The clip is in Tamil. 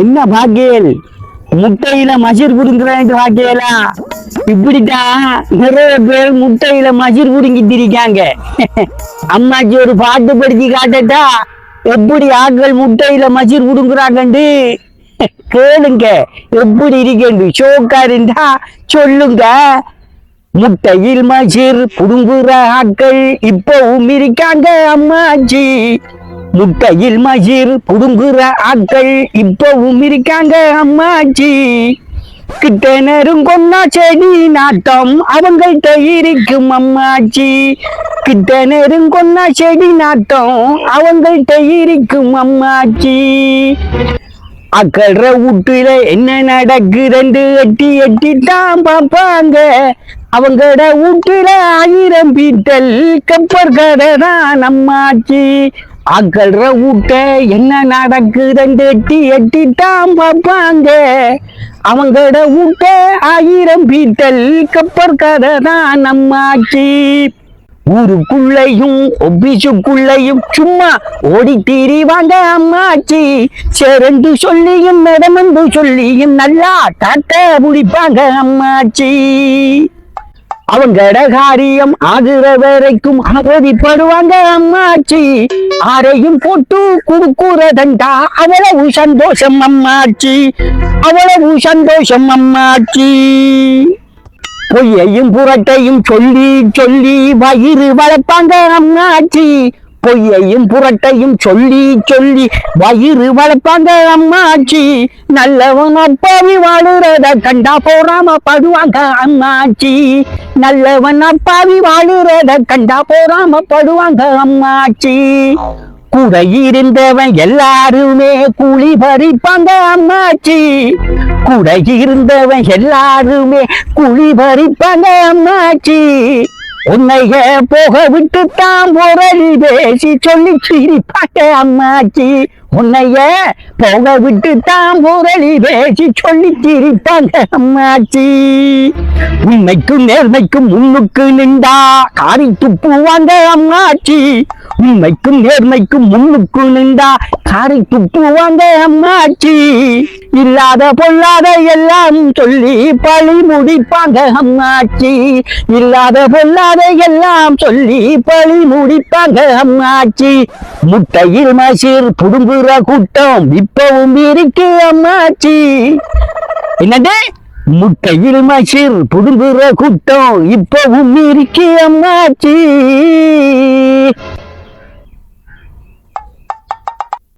என்ன பாக்கியல்? முட்டையில மசீர் புடுங்குறேன் பாக்கியலா? இப்படித்தான் நிறைய பேர் முட்டையில மசிர் குடுங்கி இருக்காங்க. அம்மாச்சி ஒரு பாட்டு படிச்சு காட்டட்டா எப்படி ஆட்கள் முட்டையில மசிர் குடுங்குறாங்கண்டு கேளுங்க எப்படி இருக்கேன் ஷோக்கா இருந்தா சொல்லுங்க. முட்டையில் மசிர் புடுங்குற ஆட்கள் இப்பவும் இருக்காங்க அம்மாச்சி. முட்டையில் மசிர் புடுங்குற ஆட்கள் இப்பவும் இருக்காங்க அம்மாச்சி. கிட்ட நெருங்கொன்னா செடி நாட்டம். அவங்கள்ட்ட இருக்கும் அம்மாச்சி. கிட்ட நெருங்கொன்னா செடி நாட்டம். அவங்கள்ட்ட இருக்கும் அம்மாச்சி. அக்கற வீட்டுல என்ன நடக்குதுன்னு எட்டி எட்டி தான் பார்ப்பாங்க. அவங்களோட வீட்டுல ஆயிரம் பீட்டல் கப்பர் கடை தான் நம்மாச்சு அக்கற வீட்ட என்ன நடக்குதுன்னு எட்டி எட்டி பார்ப்பாங்க. அவங்களோட ஊட்ட ஆயிரம் பீட்டல் கப்பர் கதை தான் நம்மாச்சு ஊருக்குள்ளையும் ஒபிசுக்குள்ளையும் சும்மா ஓடி திரிவாங்க அம்மாச்சி சிறந்து சொல்லியும் நடமந்து சொல்லியும் நல்லா காட்ட முடிப்பாங்க அம்மாச்சி அவங்களோட கடகாரியம் ஆகிற வரைக்கும் அவதிப்படுவாங்க அம்மாச்சி. ஆரையும் போட்டு குடுக்குறதண்டா அவ்வளவு சந்தோஷம் அம்மாச்சி. அவ்வளவு சந்தோஷம் அம்மாச்சி. பொய்யையும் புரட்டையும் சொல்லி சொல்லி வயிறு வளர்ப்பாங்க அம்மாச்சி. பொய்யையும் புரட்டையும் சொல்லி சொல்லி வயிறு வளர்ப்பாங்க அம்மாச்சி. நல்லவன் அப்பாவி வாழுறத கண்டா போறாம படுவாங்க அம்மாச்சி. நல்லவன் அப்பாவி வாழுறத கண்டா போறாம படுவாங்க அம்மாச்சி. கூட இருந்தவன் எல்லாருமே கூலி பறிப்பாங்க அம்மாச்சி. கூட இருந்தவன் எல்லாருமே கூலி பறிப்பாங்க அம்மாச்சி. உன்னைய போக விட்டு தான் முரளி பேசி சொல்லி சிரிப்பாட்ட அம்மாச்சி. உன்னைய போக விட்டு தான் முரளி பேசி சொல்லி சிரிப்பாங்க அம்மாச்சி. உண்மைக்கும் நேர்மைக்கும் முன்னுக்கு நின்றா காரி துப்புவாங்க அம்மாச்சி. உண்மைக்கும் நேர்மைக்கும் முன்னுக்கு நின்றா காரி துப்புவாங்க அம்மாச்சி. இல்லாத பொல்லாத எல்லாம் சொல்லி பழி முடிப்பாங்க அம்மாச்சி. இல்லாத பொல்லாத எல்லாம் சொல்லி பழி முடிப்பாங்க அம்மாச்சி. முட்டையில் மசீர் புடுங்குற கூட்டம் இப்பவும் இருக்கு அம்மாச்சி. என்னது? முட்டையில் மசீர் புடுங்குற கூட்டம் இப்பவும் இருக்கு அம்மாச்சி.